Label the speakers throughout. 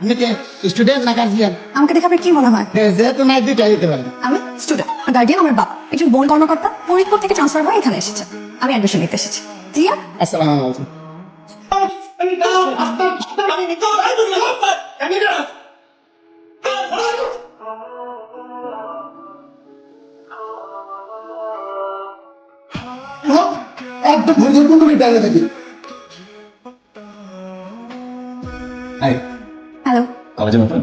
Speaker 1: আপনি কি? স্টুডেন্ট না গার্জিয়ান
Speaker 2: আমাকে দেখে আপনার কি মনে হয়?
Speaker 1: যেহেতু নাই দুইটা দিতে পারেন
Speaker 2: আমি স্টুডেন্ট গার্ডিয়ান আমার বাবা। একজন বোন কর্মকর্তা ফরিদপুর থেকে ট্রান্সফার হয়ে এখানে এসেছে। আমি অ্যাডমিশন নিতে এসেছি। টিয়া
Speaker 1: আসসালামু আলাইকুম। একদম ভুল ভুল করে ডালে থাকি
Speaker 3: কলেজের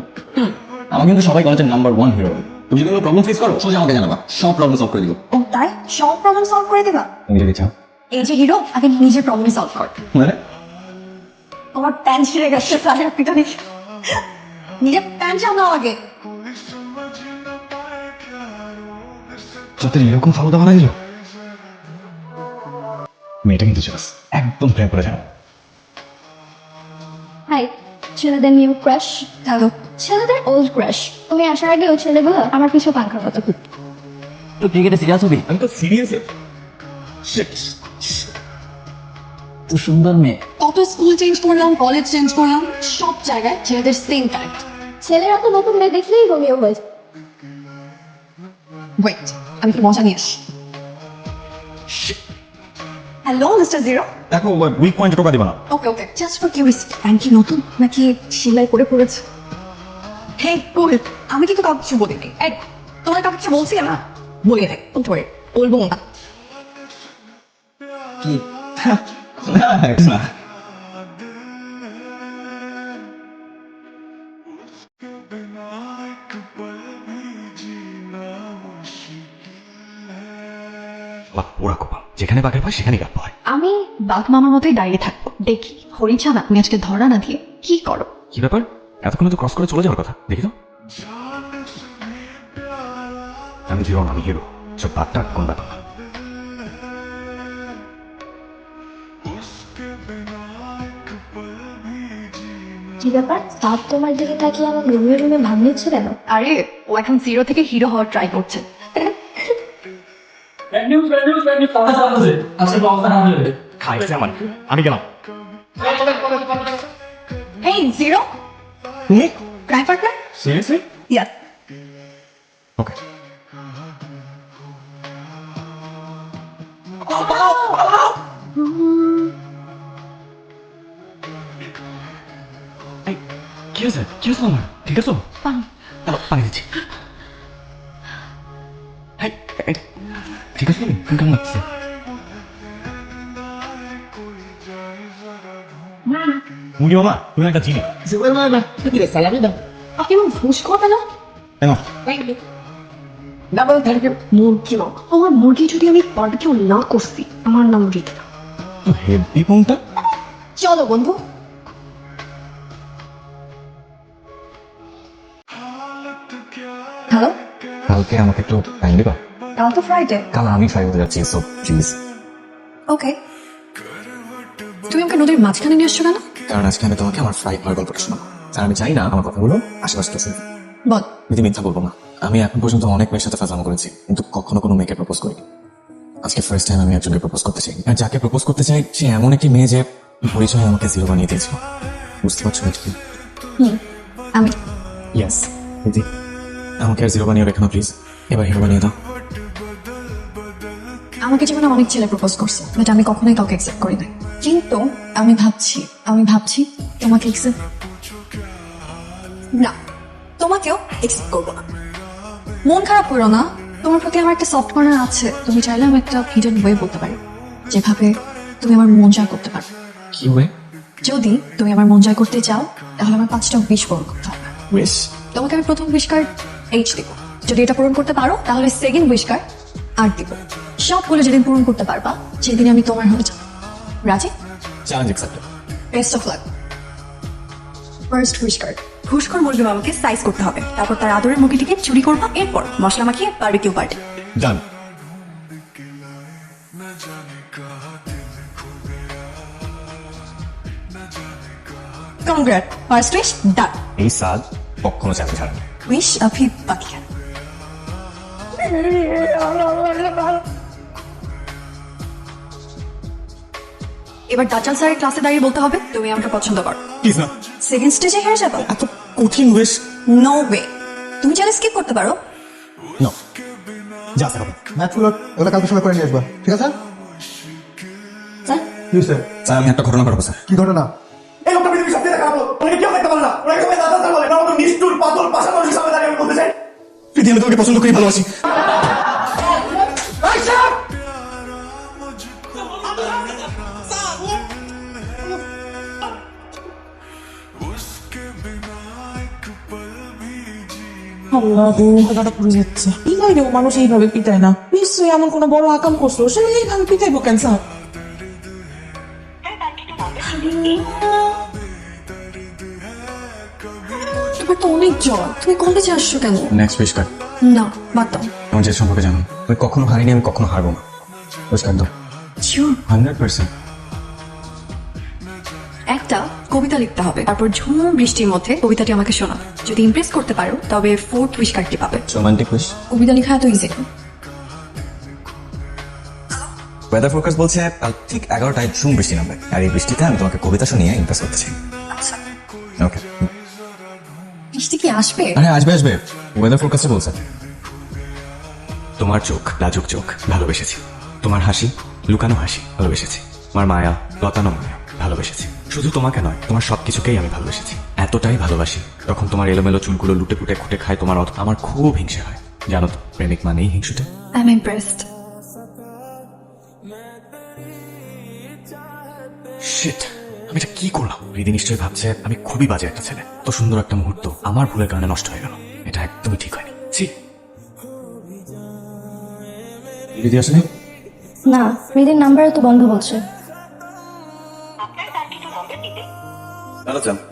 Speaker 3: আমার কিন্তু সবাই কলেজের নাম্বার ওয়ান হিরো তুমি যদি কোনো প্রবলেম ফেস করো সোজা আমাকে জানাবা। সব প্রবলেম সলভ করে দিব।
Speaker 2: ও তাই? সব প্রবলেম সলভ করে দিবা?
Speaker 3: তুমি যদি চাও।
Speaker 2: এই যে হিরো আগে নিজের প্রবলেম সলভ কর।
Speaker 3: মানে?
Speaker 2: প্যান্ট ছিঁড়ে গেছে নিজের প্যান্ট আগে।
Speaker 3: তোদের এরকম মেয়েটা কিন্তু চাস একদম প্রেম করে
Speaker 4: হাই ছেলেদের নিউ ক্রাশ
Speaker 2: হ্যালো
Speaker 4: ছেলেদের ওল্ড ক্রাশ তুমি আসার আগে ওই ছেলেগুলো আমার পিছু পাঙ্খার মতো
Speaker 3: তো ক্রিকেটে সিরিয়াস হবি? আমি তো সিরিয়াস তো সুন্দর মেয়ে।
Speaker 2: কত স্কুল চেঞ্জ করলাম কলেজ চেঞ্জ করলাম সব জায়গায় ছেলেদের সেম কারেক্ট
Speaker 4: ছেলেরা তো নতুন মেয়ে দেখলেই রোমিও হয়ে
Speaker 2: ওয়েট আমি কি মজা নিয়ে আসি। হ্যালো মিস্টার জিরো
Speaker 3: দেখো উইক পয়েন্ট টোকা দিবা না।
Speaker 2: Okay okay just for curiosity pant কি নতুন? নাকি সেলাই করে পড়েছে? হে কুল আমি কিন্তু কাউকে কিছু বলিনি। এই তোমার কাউকে কিছু বলছি না? বলে দেখ বলতে পারি। বলব না।
Speaker 3: কি? না না। ওরা কোপা যেখানে বাঘের পায় সেখানে গাপ হয়
Speaker 2: আমি বাঘ মামার মতোই দাঁড়িয়ে থাকব। দেখি হরিণ ছানা তুমি আজকে ধরা না দিয়ে কি করো?
Speaker 3: কি ব্যাপার? এতক্ষণে তো ক্রস করে চলে যাওয়ার কথা। দেখি তো। আমি জিরো আমি হিরো সব বাদটা কোন ব্যাপার।
Speaker 4: কি ব্যাপার? তার তোমার দিকে তাকিয়ে আমার রুমে রুমে ভাঙিয়েছে কেন?
Speaker 2: আরে ও এখন জিরো থেকে হিরো হওয়ার ট্রাই করছে।
Speaker 3: খাইছে আমার আমি গেলাম।
Speaker 2: Hey zero?
Speaker 3: তুমি
Speaker 2: cry partner
Speaker 3: seriously?
Speaker 2: Yes
Speaker 3: okay. কি হয়েছে? কি হয়েছে তোমার? ঠিক আছে? পানি দিচ্ছি। এই, এই, ঠিক আছে? তুমি তুমি কেমন লাগছে? মুগি মামা তুমি একটা চিনি
Speaker 1: সুপার মামা কি রে সালামি দাও।
Speaker 2: আপনি আমার ঘুষ খাবে না?
Speaker 3: কেন?
Speaker 1: ডাবল
Speaker 2: মুরগি মামা আমার মুরগি যদি আমি বারবিকিউ না করছি আমার নাম রিতা।
Speaker 3: হেভি কোনটা
Speaker 2: চলো বন্ধু।
Speaker 3: কালকে আমাকে একটু টাইম দিবা?
Speaker 2: কাল তো ফ্রাইডে
Speaker 3: কাল আমি ফ্রাই হতে যাচ্ছি সো প্লিজ
Speaker 2: ওকে তুমি আমাকে নদীর মাঝখানে নিয়ে আসছো কেন?
Speaker 3: কারণ আজকে আমি তোমাকে আমার ফ্লাইট হওয়ার গল্পটা শোনাবো। আর আমি চাই না আমার কথাগুলো আশেপাশে শুনতে।
Speaker 2: বল।
Speaker 3: যদি মিথ্যা বলব না। আমি এখন পর্যন্ত অনেক মেয়ের সাথে ফাজানো করেছি কিন্তু কখনো কোনো মেয়েকে প্রপোজ করিনি। আজকে ফার্স্ট টাইম আমি একজনকে প্রপোজ করতে চাই। আর যাকে প্রপোজ করতে চাই সে এমন একটি মেয়ে যে পরিচয় আমাকে জিরো বানিয়ে দিয়েছিল। বুঝতে পারছ না কি
Speaker 2: হুম আমি।
Speaker 3: ইয়াস দিদি আমাকে আর জিরো বানিয়ে রেখো না প্লিজ এবার হিরো বানিয়ে দাও।
Speaker 2: আমাকে জীবনে অনেক ছেলে প্রপোজ করছে বাট আমি কখনোই কাউকে অ্যাকসেপ্ট করি নাই। কিন্তু আমি ভাবছি আমি ভাবছি তোমাকে অ্যাকসেপ্ট না তোমাকেও অ্যাকসেপ্ট করব না। মন খারাপ করো না তোমার প্রতি আমার একটা সফট কর্নার আছে তুমি চাইলে আমি একটা হিডেন ওয়ে বলতে পারি যেভাবে তুমি আমার মন জয় করতে পারো।
Speaker 3: কি ওয়ে
Speaker 2: যদি তুমি আমার মন জয় করতে চাও তাহলে আমার পাঁচটা উইশ পূরণ করতে হবে। তোমাকে আমি প্রথম উইশ কার্ড এইচ দিব। যদি এটা পূরণ করতে পারো তাহলে সেকেন্ড উইশ কার্ড আর দিব সবগুলো যেদিন পূরণ করতে পারবা সেদিন আমি তোমার হয়ে যাব রাজি
Speaker 3: challenge accepted
Speaker 2: best of luck first wish card ঘুষখোর মুরগি মামাকে সাইজ করতে হবে। তারপর তার আদরের মুরগিটিকে চুরি করবা এরপর মশলা মাখিয়ে barbecue party
Speaker 3: done
Speaker 2: congrat first wish done
Speaker 3: এই কখনো চ্যালেঞ্জ হারাবে
Speaker 2: উইশ অফি বাকি এবার দাচাল স্যারের ক্লাসে দাঁড়িয়ে বলতে হবে তুমি আমাকে পছন্দ করো।
Speaker 3: প্লিজ না
Speaker 2: সেকেন্ড স্টেজে হেরে যাব।
Speaker 3: এত কঠিন উইশ
Speaker 5: নো ওয়ে তুমি চাইলে স্কিপ করতে পারো।
Speaker 3: নো যা স্যার
Speaker 1: ম্যাথগুলো ওগুলো কালকে সময় করে নিয়ে আসবা। ঠিক আছে?
Speaker 5: স্যার?
Speaker 1: স্যার
Speaker 3: স্যার আমি একটা ঘটনা ঘটাবো স্যার।
Speaker 1: কি ঘটনা?
Speaker 6: নিষ্ঠুর পাতল পাশাপাশি সামনে দাঁড়িয়ে আমি বলতে চাই
Speaker 3: প্রীতি আমি তোমাকে পছন্দ করি ভালোবাসি।
Speaker 7: মানুষ এইভাবে পিটায় না? নিশ্চয়ই এমন কোনো বড় আকাম করছ। সে এইভাবে পিটাইবো কেন স্যার
Speaker 5: তো অনেক জ্বর। তুমি কলেজে আসছো কেন?
Speaker 3: নেক্সট উইশ কার্ড
Speaker 5: না বাদ দাও।
Speaker 3: আমার যে সম্পর্কে জানো আমি কখনো হারিনি আমি কখনো হারবো না। উইশ কার্ড দাও।
Speaker 5: Sure
Speaker 3: hundred percent.
Speaker 5: একটা কবিতা লিখতে হবে তারপর ঝুম বৃষ্টির মধ্যে কবিতাটি আমাকে শোনা যদি ইমপ্রেস করতে পারো তবে ফোর্থ উইশ কার্ডটি পাবে।
Speaker 3: রোমান্টিক উইশ
Speaker 5: কবিতা লেখা এত ইজি
Speaker 3: ওয়েদার ফোরকাস্ট বলছে কাল ঠিক এগারোটায় ঝুম বৃষ্টি নামবে। আর এই বৃষ্টিতে আমি তোমাকে কবিতা শুনিয়ে ইমপ্রেস করতে চাই।
Speaker 5: আচ্ছা।
Speaker 3: ওকে
Speaker 5: বৃষ্টি কি আসবে?
Speaker 3: আরে আসবে আসবে। ওয়েদার ফোরকাস্টে বলছে। তোমার চোখ লাজুক চোখ ভালোবেসেছি। তোমার হাসি লুকানো হাসি ভালোবেসেছি। তোমার মায়া লতানো মায়া ভালোবেসেছি। শুধু তোমাকে নয় তোমার সবকিছুকেই আমি ভালোবেসেছি। এতটাই ভালোবাসি তখন তোমার এলোমেলো চুলগুলো লুটে পুটে খুঁটে খায় তোমার অত- আমার খুব হিংসে হয়। জানো তো প্রেমিক মানেই হিংসুটে।
Speaker 5: আই এম ইমপ্রেসড
Speaker 3: শিট আমি এটা কি করলাম? রিদি নিশ্চয়ই ভাবছে আমি খুবই বাজে একটা ছেলে। তো সুন্দর একটা মুহূর্ত। আমার ভুলের কারণে নষ্ট হয়ে গেল। এটা একদমই ঠিক হয়নি। ছি। রিদি আসলে
Speaker 8: না রিদির তো বন্ধ বলছে।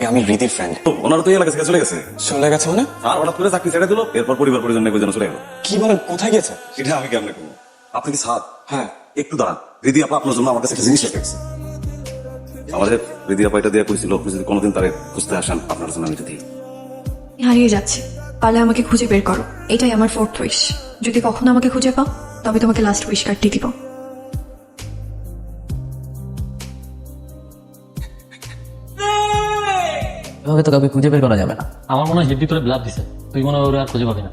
Speaker 3: আমি রিদির ফ্রেন্ড
Speaker 6: ওনারা তো এই এলাকা থেকে চলে গেছে।
Speaker 3: চলে গেছে মানে?
Speaker 6: আর হঠাৎ করে চাকরি ছেড়ে দিল এরপর পরিবার পরিজন যেন চলে গেল?
Speaker 3: কি বলেন কোথায় গেছে
Speaker 6: এটা আমি কেমনে করব? আপনি কি সাদ
Speaker 3: হ্যাঁ।
Speaker 6: একটু দাঁড়ান। রিদি আপা আপনার জন্য আমার কাছে একটা জিনিস রেখে গেছে। আমাদের রিদি আপা এটা দেওয়া করেছিল আপনি যদি কোনোদিন তারে খুঁজতে আসেন আপনার জন্য আমি দিই
Speaker 5: হারিয়ে যাচ্ছি। পারলে আমাকে খুঁজে বের করো। এটাই আমার ফোর্থ উইশ যদি কখনো আমাকে খুঁজে পাও তবে তোমাকে লাস্ট উইশ কার্ডটি দিব।
Speaker 9: এভাবে তো কাউকে খুঁজে বের করা যাবে না।
Speaker 10: আমার মনে হয় হেডি তোরে ব্লাড দিছে। তুই মনে হয় ওরা আর খুঁজে পাবি না।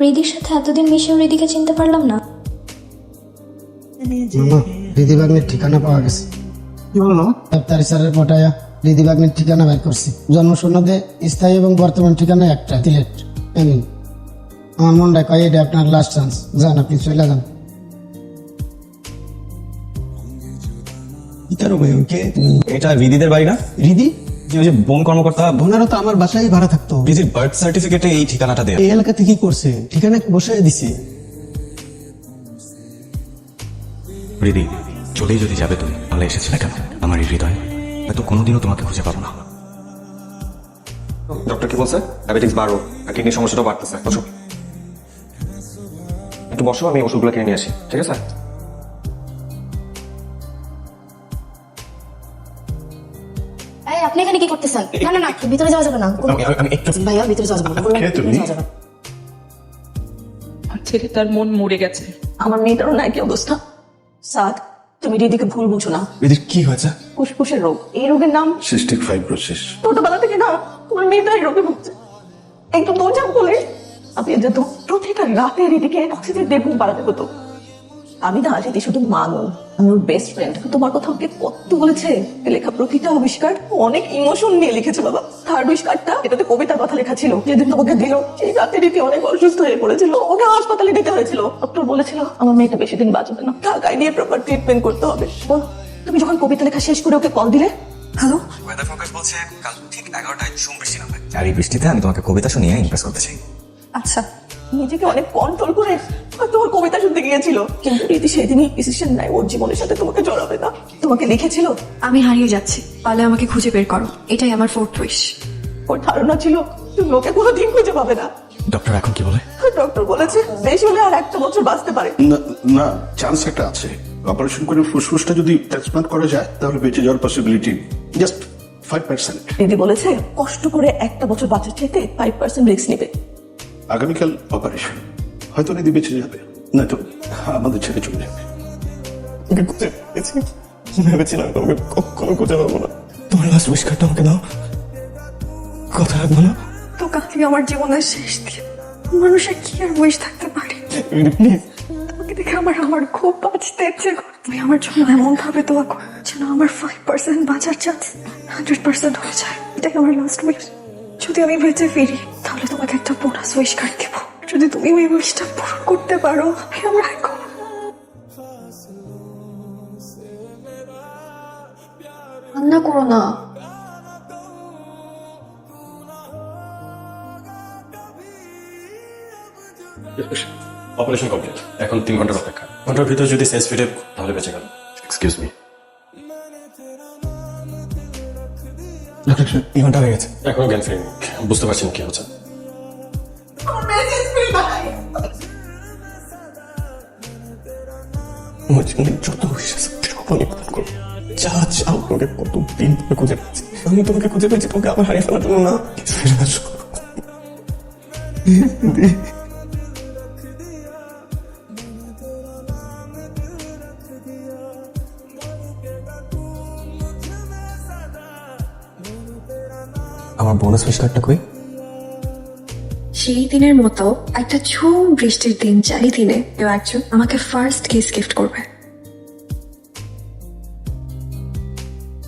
Speaker 8: রিদির সাথে এতদিন মিশেও রিদিকে চিনতে পারলাম না।
Speaker 1: দিদি বাগনির ঠিকানা পাওয়া গেছে। কি বলল? ডাক্তারি স্যারের পটায়া দিদি ঠিকানা বের করছি। জন্ম সনদে স্থায়ী এবং বর্তমান ঠিকানা একটা সিলেট এই নিন। আমার মনটা কয় এটা আপনার লাস্ট চান্স যান আপনি চলে যান।
Speaker 3: এটা রিদিদের বাড়ি না?
Speaker 1: রিদি?
Speaker 3: যে ওই যে বন কর্মকর্তা?
Speaker 1: ওনারা তো আমার বাসায় ভাড়া থাকতো।
Speaker 3: রিদির বার্থ সার্টিফিকেটে এই ঠিকানাটা দেয়া।
Speaker 1: এই এলাকাতে কি করছে। ঠিকানা বসে দিছে।
Speaker 3: রিদি চলেই যদি যাবে তুমি তাহলে এসেছিলে কেন? আমার এই হৃদয় হয়তো কোনোদিনও তোমাকে খুঁজে পাবো না। ডক্টর কি বলছে? ডায়াবেটিক্স বাড়ো আর কিডনির সমস্যাটা বাড়তেছে। বসো। একটু বসো আমি ওষুধগুলো কিনে নিয়ে আসি ঠিক আছে?
Speaker 8: আপনি এখানে কি করতেছেন? না না না ভিতরে যাওয়া যাবে না। ভাইয়া ভিতরে যাওয়া যাবে না।
Speaker 7: আর ছেলেটার মন মরে গেছে।
Speaker 5: আমার মেয়েটারও নাই কি অবস্থা? সাদ তুমি রিদিকে ভুল বুঝো না।
Speaker 3: এদের কি হয়েছে?
Speaker 5: ফুসফুসের রোগ। এই রোগের নাম?
Speaker 6: Cystic fibrosis.
Speaker 5: ছোটবেলা থেকে না তোমার মেয়েটা এই রোগে ভুগছে। একটু দৌড়াম বলে। আপনি যেত প্রতিটা রাতে রিদিকে অক্সিজেন দেবুন বাড়াতে হতো আমি না রিদি শুধু মানু। আমি ওর বেস্ট ফ্রেন্ড তোমার কথা ওকে কত বলেছে। এ লেখা প্রতিটা আবিষ্কার। অনেক ইমোশন নিয়ে লিখেছে বাবা। থার্ড আবিষ্কারটা এটাতে কবিতার কথা লেখা ছিল। যেদিন তোমাকে দিল সেই রাতে রীতি অনেক অসুস্থ হয়ে পড়েছিল। ওকে হাসপাতালে দিতে হয়েছিল। ডক্টর বলেছিল আমার মেয়েটা বেশি দিন বাঁচবে না। ঢাকায় নিয়ে প্রপার ট্রিটমেন্ট করতে হবে। তুমি যখন কবিতা লেখা শেষ করে ওকে কল দিলে? হ্যালো
Speaker 3: ওয়েদার ফোরকাস্ট বলছে কাল ঠিক এগারোটায় ঝুম বৃষ্টি নামবে। আর এই বৃষ্টিতে আমি তোমাকে কবিতা শুনিয়ে ইমপ্রেস করতে চাই।
Speaker 5: আচ্ছা। নিজেকে অনেক কন্ট্রোল করে তোমার কবিতা শুনতে গিয়েছিল। কিন্তু রীতি সেদিনই ডিসিশন নেয় ওর জীবনের সাথে তোমাকে জড়াবে না। তোমাকে লিখেছিল আমি হারিয়ে যাচ্ছি পারলে আমাকে খুঁজে বের করো। এটাই আমার ফোর্থ উইশ ওর ধারণা ছিল তুমি ওকে কোনোদিন খুঁজে পাবে না।
Speaker 3: ডক্টর এখন কি বলে?
Speaker 5: ডক্টর বলেছে বেশি হলে আর একটা বছর বাঁচতে পারে।
Speaker 11: না না চান্স একটা আছে। অপারেশন করে ফুসফুসটা যদি ট্রান্সপ্লান্ট করা যায় তাহলে বেঁচে যাওয়ার পসিবিলিটি জাস্ট ফাইভ পার্সেন্ট
Speaker 5: দিদি বলেছে কষ্ট করে একটা বছর বাঁচার চাইতে ফাইভ পার্সেন্ট রিস্ক নেবে।
Speaker 11: আগামীকাল অপারেশন। হয়তো নিধি বেঁচে যাবে। না তো আমাদের ছেড়ে চলে যাবে।
Speaker 3: ভেবেছিলাম তোমাকে কখনো খুঁজে পাবো না। তোমার লাস্ট উইশ আমাকে দাও। কথা রাখব না?
Speaker 2: আমার জীবনের শেষ দিন। মানুষের কি আর উইশ থাকতে পারে? তোমাকে দেখে আমার আমার খুব বাঁচতে ইচ্ছে করে। তুমি আমার জন্য এমন ভাবে দোয়া করো যেন আমার ফাইভ পার্সেন্ট বাঁচার চান্স হান্ড্রেড পার্সেন্ট হয়ে যায়। এটাই আমার লাস্ট উইশ যদি আমি বেঁচে ফিরি তাহলে তোমাকে একটা বোনাস উইশ কার্ড দেবো। যদি তুমি ওই উইশটা পূরণ করতে পারো আমি আমার
Speaker 4: কান্না করো না।
Speaker 12: অপারেশন কমপ্লিট এখন তিন ঘণ্টার অপেক্ষা। ঘণ্টার ভিতরে যদি সেন্স ফিরে তাহলে বেঁচে গেল। এক্সকিউজ মি
Speaker 3: ডক্টর ঘণ্টা হয়ে গেছে।
Speaker 12: এখনও জ্ঞান ফিরেনি বুঝতে পারছি না কি হচ্ছে।
Speaker 3: আমার জীবনে যত বিশ্বাস সবই পূরণ করব। যা চাও তোমাকে কত দিন ধরে খুঁজে পেয়েছি আমি তোমাকে খুঁজে পেয়েছি তোমাকে আবার হারিয়ে ফেলার জন্য না। আমার বোনাস ফিস কার্ডটা কই?
Speaker 4: সেই দিনের মতো একটা ঝুম বৃষ্টির দিন চারিদিনে দিনে কেউ একজন আমাকে ফার্স্ট কিস গিফট করবে।